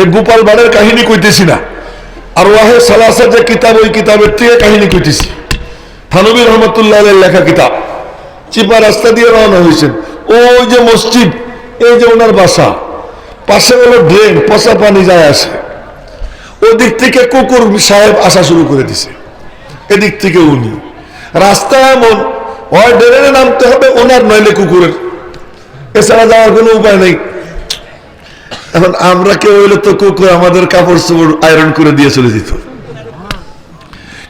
এই গোপাল বাড়ের কাহিনী কইতেছি না। আর ওয়াহে সালাসা যে কিতাব, ওই কিতাবের থেকে কাহিনী কইতেছি। থানবী রহমতুল্লাহ লেখা কিতাব। চিপা রাস্তা দিয়ে রওনা হয়েছেন ওই যে মসজিদ, এই যে ওনার বাসা, পাশে হলো ড্রেন, পচা পানি যায় আসে। ওই দিক থেকে কুকুর সাহেব আসা শুরু করে দিছে। এদিক থেকে উনি। রাস্তা এমন, হয় ড্রেনে নামতে হবে, ওনার নইলে কুকুরের। এছাড়া যাওয়ার কোনো উপায় নেই। এখন আমরা কেউ হইলে তো কুকুর আমাদের কাপড় চোপড় আয়রন করে দিয়ে চলে যেত।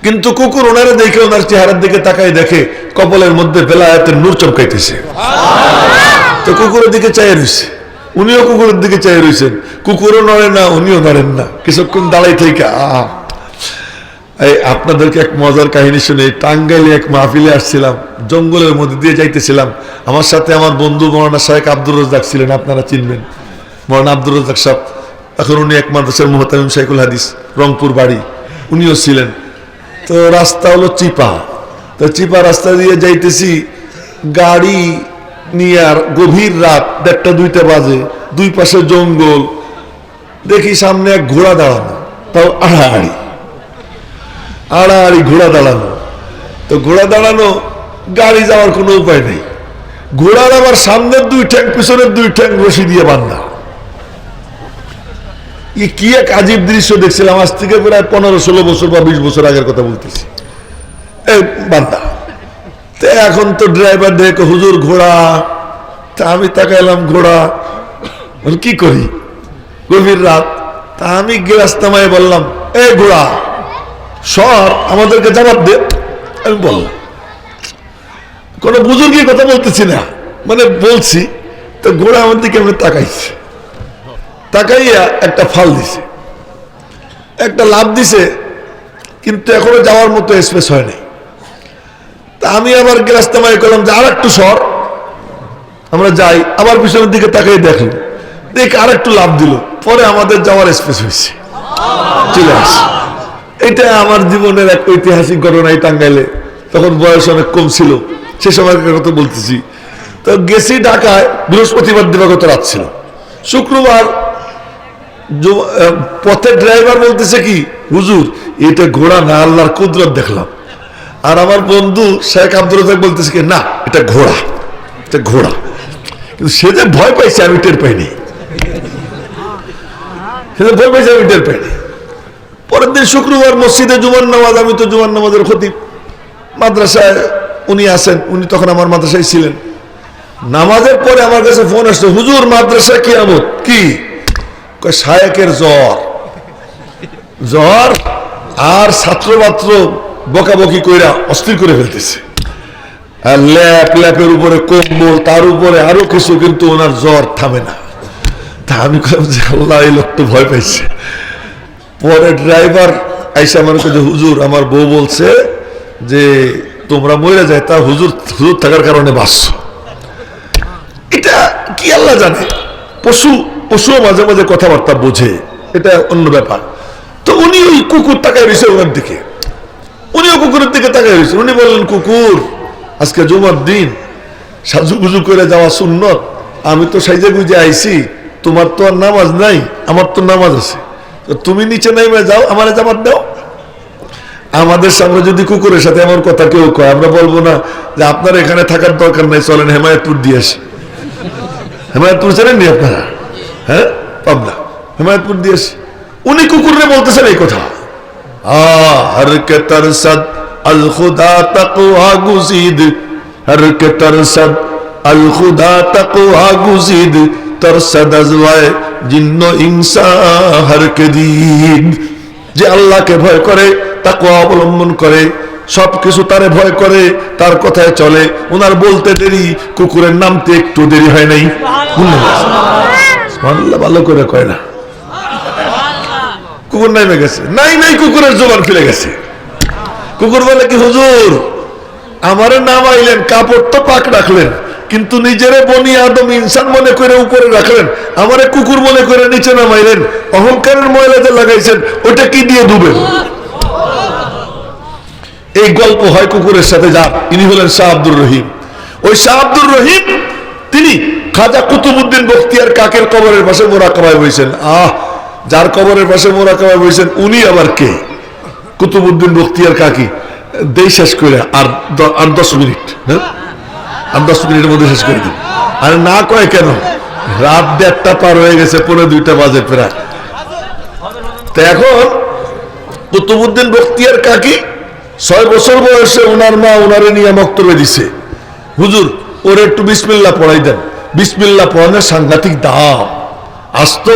কিন্তু কুকুর ওনারে দেখে ওনার চেহারার দিকে তাকাই দেখে কপালের মধ্যে বেলায়াতের নূর চমকাইতেছে। তো কুকুরের দিকে চাই রয়েছে উনিও কুকুরের দিকে চাই রয়েছেন কুকুরও নড়ে না, উনিও নড়েন না। কিছুক্ষণ দাঁড়াই থেকে আহ এই আপনাদেরকে এক মজার কাহিনী শুনে টাঙ্গাইলে এক মাহফিলে আসছিলাম, জঙ্গলের মধ্যে দিয়ে যাইতেছিলাম। আমার সাথে আমার বন্ধু মরানা শাহেক আব্দুর রাজাক ছিলেন, আপনারা চিনবেন। মৌলানা আব্দুর রাজাক সাহেব, এখন উনি এক মাদ্রাসার মোহতামিম শাইকুল হাদিস, রংপুর বাড়ি, উনিও ছিলেন। তো রাস্তা হলো চিপা। তো চিপা রাস্তা দিয়ে যাইতেছি, গাড়ি নিয়ে আর গভীর রাত দেড়টা, দুইটা বাজে, দুই পাশে জঙ্গল। দেখি সামনে এক ঘোড়া দাঁড়ানো, তাও আড়াআড়ি। আড়াআড়ি ঘোড়া দাঁড়ানো। তো ঘোড়া দাঁড়ানো, গাড়ি যাওয়ার কোনো উপায় নেই। ঘোড়ার আবার সামনের দুই ঠ্যাং, পিছনের দুই ঠ্যাং রশি দিয়ে বান্ধা। কি এক আজীব দৃশ্য দেখছিলাম? আজ থেকে প্রায় পনেরো, ষোলো বছর বা বিশ বছর আগের কথা বলতেছি। বান্দা এখন তো ড্রাইভার দেখে, হুজুর ঘোড়া, তা আমি তাকাইলাম ঘোড়া। কি করি? গভীর রাত। তা আমি গ্লাস নামায় বললাম, এ ঘোড়া, সর, আমাদেরকে জবাব দে। আমি বললাম, কোনো বুজুর্গের কথা বলতেছি না। মানে বলছি, তো ঘোড়া আমার দিকে আমি তাকাইছি। তাকাইয়া একটা ফাল দিছে। একটা লাভ দিছে, কিন্তু এখনও যাওয়ার মতো স্পেস হয়নি তা আমি আবার গ্লাস নামায় করলাম যে আর একটু সর। আমরা যাই, আবার পিছনের দিকে তাকাই দেখলাম দেখ আর একটু লাভ দিল। পরে আমাদের যাওয়ার স্পেস হয়েছে চলে আসে। এটা আমার জীবনের এক ঐতিহাসিক ঘটনা এই টাঙ্গাইলে। তখন বয়স অনেক কম ছিল। সে সময়কার কথা বলতেছি। তো গেছি ঢাকায় বৃহস্পতিবার দিবাগত রাত ছিল। শুক্রবার পথের ড্রাইভার বলতেছে কি, হুজুর, এটা ঘোড়া না, আল্লাহর কুদরত দেখলাম। আর আমার বন্ধু শেখ আব্দুল বলতেছে কি, না, এটা ঘোড়া এটা ঘোড়া। কিন্তু সে যে ভয় পাইছে, আমি টের পাইনি। সে যে ভয় পাইছে, আমি টের পাইনি। পরের দিন শুক্রবার মসজিদে জুমার নামাজ, আমি তো জুমার নামাজের খতিব। মাদ্রাসায় উনি আসেন উনি তখন আমার মাদ্রাসায় ছিলেন। নামাজের পরে আমার কাছে ফোন আসছে হুজুর মাদ্রাসা কিয়ামত, কি? কয় জ্বর। জ্বর আর ছাত্র মাত্র বকাবকি কইরা অস্থির করে ফেলতেছে। আর ল্যাপ, ল্যাপের উপরে কম্বল, তার উপরে আরও কিছু, কিন্তু ওনার জ্বর থামে না। তা আমি আল্লাহ, এই লোক ভয় পাইছে। পরে ড্রাইভার আইসা আমার কাছে হুজুর, আমার বউ বলছে যে, তোমরা মরে যায় তা হুজুর হুজুর থাকার কারণে বাঁচছো। এটা কি আল্লাহ জানে? পশু পশুও মাঝে মাঝে কথাবার্তা বোঝে। এটা অন্য ব্যাপার। তো উনি ওই কুকুর তাকায় রয়েছে ওনার দিকে। উনিও কুকুরের দিকে তাকায় রয়েছে। উনি বললেন, কুকুর, আজকে জুমার দিন। সাজুগুজু করে যাওয়া সুন্নত। আমি তো সাইজে গুজে আইছি। তোমার তো আর নামাজ নাই। আমার তো নামাজ আছে। তুমি নিচে নাইমে যাও, আমার জামাত দাও। আমাদের সামনে যদি কুকুরের সাথে এমন কথা কেউ কয়, আমরা বলব না যে আপনার এখানে থাকার দরকার নাই। চলেন হেমায়তপুর দিয়ে আসি। হেমায়তপুর জানেন নি আপনারা? হ্যাঁ? পাবনা, হেমায়তপুর দিয়ে আসি। উনি কুকুরে বলতেছেন এই কথা। আল গুজিদ। হর গুজিদ। দিন যে আল্লাহকে ভয় করে তাকে অবলম্বন করে, সবকিছু তারে ভয় করে, তার কথায় চলে। ওনার বলতে দেরি, কুকুরের নামতে একটু দেরি হয় নাই। সুবহানাল্লাহ, ভালো করে কয় না। কুকুর নাইমে গেছে। নাই নাই কুকুরের গেছে। কুকুর বলে কি হুজুর আমারে নাম আইলেন কাপড় তো পাক রাখলেন কিন্তু নিজেরে বনি আদম ইনসান মনে করে উপরে রাখলেন আমারে কুকুর মনে করে নিচে নামাইলেন অহংকারের ময়লাতে লাগাইছেন ওটা কি দিয়ে ডুবেন? এই গল্প হয় কুকুরের সাথে যা ইনি হলেন শাহ আব্দুর রহিম। ওই শাহ আব্দুর রহিম তিনি খাজা কুতুবুদ্দিন বখতিয়ার কাকের কবরের পাশে মোরাকাবায় বইছেন। আহ, যার কবরের পাশে মোরাকাবা বইছেন, উনি আবার কে? কুতুবুদ্দিন বখতিয়ার কাকি। দেই শেষ করে আর আর দশ মিনিট হ্যাঁ? আর দশ মিনিটের মধ্যে শেষ করে দিন। আর না কয় কেন? রাত দেড়টা পার হয়ে গেছে পনেরো দুইটা বাজে প্রায়। তো এখন কুতুবুদ্দিন বখতিয়ার কাকি ছয় বছর বয়সে ওনার মা ওনারে নিয়ে মক্তবে দিছে। হুজুর, ওরে একটু বিসমিল্লা পড়াই দেন। বিসমিল্লা পড়ানোর সাংঘাতিক দাম। আসতো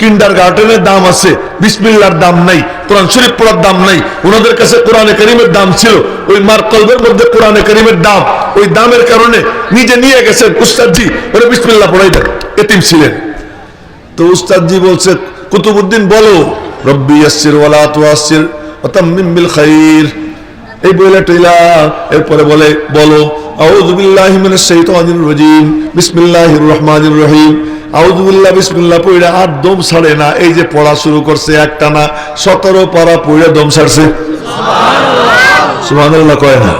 কিন্ডার গার্ডেনের দাম আছে, বিসমিল্লার দাম নাই, কোরআন শরীফ পড়ার দাম নাই, ওনাদের কাছে কোরআনে করিমের দাম ছিল, ওই মার কলবের মধ্যে কোরআনে করিমের দাম, ওই দামের কারণে নিজে নিয়ে গেছেন উস্তাদজি, ওরা বিসমিল্লা পড়াই দেন, এতিম ছিলেন। তো উস্তাদজি বলছে, কুতুবুদ্দিন, বলো, রব্বি ইয়াসসির ওয়ালা তুয়াসসির ওয়া তাম্মিম বিল খাইর। এই বইলা টইলা এরপরে বলে, বলো আউযু বিল্লাহি মিনাশ শাইতানির রাজিম বিসমিল্লাহির রহমানির রহিম আউযু বিল্লাহ বিসমিল্লাহ আর দম ছাড়ে না। এই যে পড়া শুরু করছে একটা না 17 পারা পড়া দম কয় না?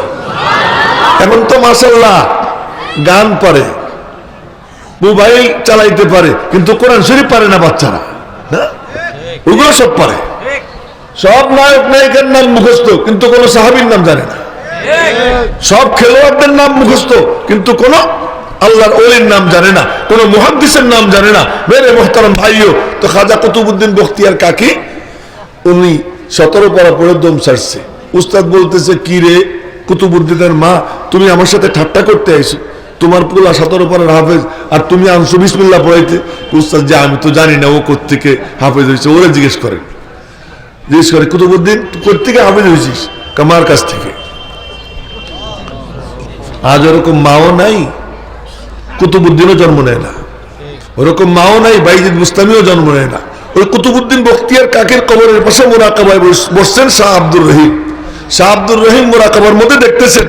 এখন তো মাশাআল্লাহ গান পারে, মোবাইল চালাইতে পারে, কিন্তু কোরআন শরীফ পারে না বাচ্চারা। হ্যাঁ? ওগুলো সব পারে। সব নায়ক নায়িকার নাম মুখস্থ, কিন্তু কোন সাহাবীর নাম জানে না। সব খেলোয়াড়দের নাম মুখস্থ, কিন্তু কোন আল্লাহর ওলির নাম জানে না, কোন মুহাদ্দিসের নাম জানে না। মেরে মোহতারাম ভাইও, তো খাজা কুতুবুদ্দিন বখতিয়ার কাকি? উনি সতেরো পারা পড়ে দম ছাড়ছে। উস্তাদ বলতেছে, কি রে কুতুবুদ্দিনের মা, তুমি আমার সাথে ঠাট্টা করতে আইছো? তোমার পুলা সতেরো পারার হাফেজ, আর তুমি আনছো বিসমিল্লা পড়াইতে? উস্তাদ যে, আমি তো জানি না, ও কোথেকে হাফেজ হয়েছে, ওরা জিজ্ঞেস করেন জিজ্ঞেস করে কুতুবুদ্দিন কোথেকে হাফেজ হয়েছিস? কামার কাছ থেকে। আজ ওরকম মাও নাই, কুতুবুদ্দিনও জন্ম নেয় না। ওরকম মাও নাই, বাইজিদ মুস্তামিও জন্ম নেয় না। ওই কুতুবুদ্দিন বখতিয়ার কাকের কবরের পাশে মোরাকাবায় বস- বসছেন শাহ আব্দুর রহিম। শাহ আব্দুর রহিম মোরাকাবার মধ্যে দেখতেছেন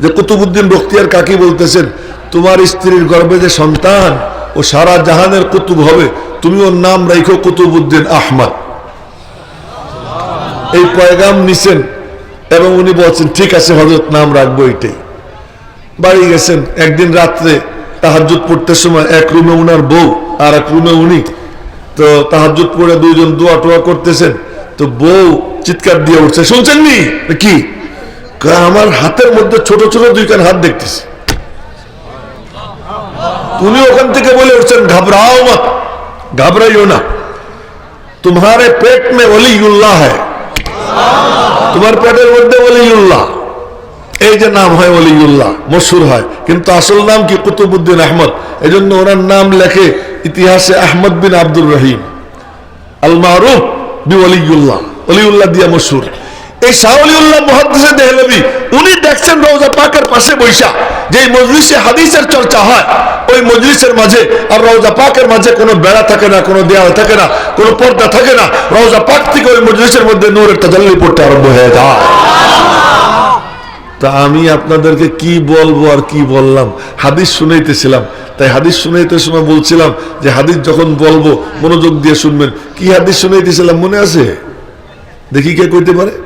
যে কুতুবুদ্দিন বখতিয়ার কাকি বলতেছেন, তোমার স্ত্রীর গর্ভে যে সন্তান, ও সারা জাহানের কুতুব হবে, তুমি ওর নাম রাখো কুতুবুদ্দিন আহমদ। এই পয়গাম নিছেন এবং উনি বলছেন, ঠিক আছে হজরত নাম রাখব এটাই বাড়ি গেছেন। একদিন রাত্রে তাহাজুদ পড়তে সময় এক রুমে উনার বউ আর এক রুমে উনি। তো তাহাজুদ পড়ে দুইজন দোয়া টোয়া করতেছেন। তো বউ চিৎকার দিয়ে উঠছে, শুনছেন কি? আমার হাতের মধ্যে ছোট ছোট দুইখান হাত দেখতেছি। উনি ওখান থেকে বলে উঠছেন, ঘাবড়াও মত ঘাবড়াইও না। তোমারে পেট মে ওলিউল্লাহ হ্যায়। তোমার পেটের মধ্যে ওলিউল্লাহ এই যে নাম হয় অলিউল্লাহ মশুর হয়, কিন্তু আসল নাম কি? কুতুবুদ্দিন আহমদ। এই জন্য ওনার নাম লেখে ইতিহাসে আহমদ বিন আব্দুর রহিম। আল মারুফ বি অলিউল্লাহ অলিউল্লাহ দিয়া মশুর। এই শাহলিউল্লাহ মহাদ্দেশে দেহলবি, উনি দেখছেন রওজা পাকের পাশে বৈশা যে মজলিসে হাদিসের চর্চা হয়, ওই মজলিসের মাঝে, আর রওজা পাকের মাঝে কোনো বেড়া থাকে না, কোনো দেয়াল থাকে না, কোনো পর্দা থাকে না, রওজা পাক থেকে ওই মজলিসের মধ্যে নূরের তাজাল্লি পড়তে আরম্ভ হয়ে যায়। তা আমি আপনাদেরকে কি বলব আর কি বললাম? হাদিস শুনাইতেছিলাম। তাই হাদিস শুনাইতে সময় বলছিলাম যে হাদিস যখন বলব, মনোযোগ দিয়ে শুনবেন। কি হাদিস শুনাইতেছিলাম মনে আছে? দেখি কে কইতে পারে?